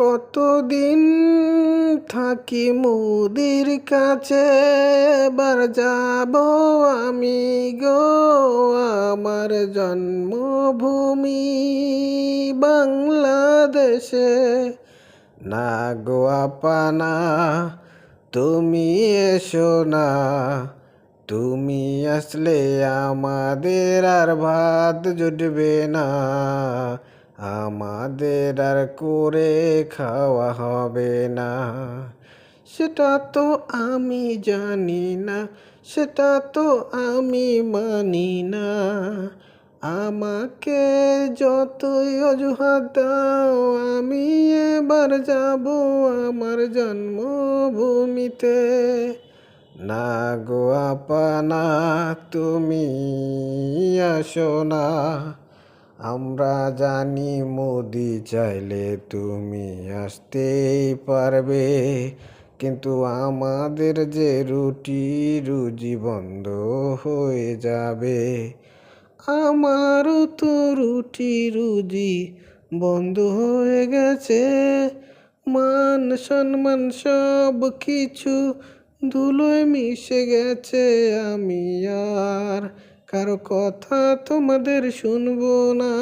কতদিন থাকি মুদির কাছে, এবার যাব আমি গো আমার জন্মভূমি বাংলাদেশে। না গো আপানা, তুমি এসো না, তুমি আসলে আমাদের আর ভাত জুটবে না। আমাদের আর করে খাওয়া হবে না। সেটা তো আমি জানি না, সেটা তো আমি মানি না। আমাকে যতই অজুহাত দাও, আমি এবার যাব আমার জন্মভূমিতে। না গো আপানা তুমি আসো না। আমরা জানি মোদি চাইলে তুমি আসতেই পারবে, কিন্তু আমাদের যে রুটি রুজি বন্ধ হয়ে যাবে। আমারও তো রুটি রুজি বন্ধ হয়ে গেছে। মান সম্মান সব কিছু ধুলোয় মিশে গেছে, আমি আর কারও কথা তোমাদের শুনব না।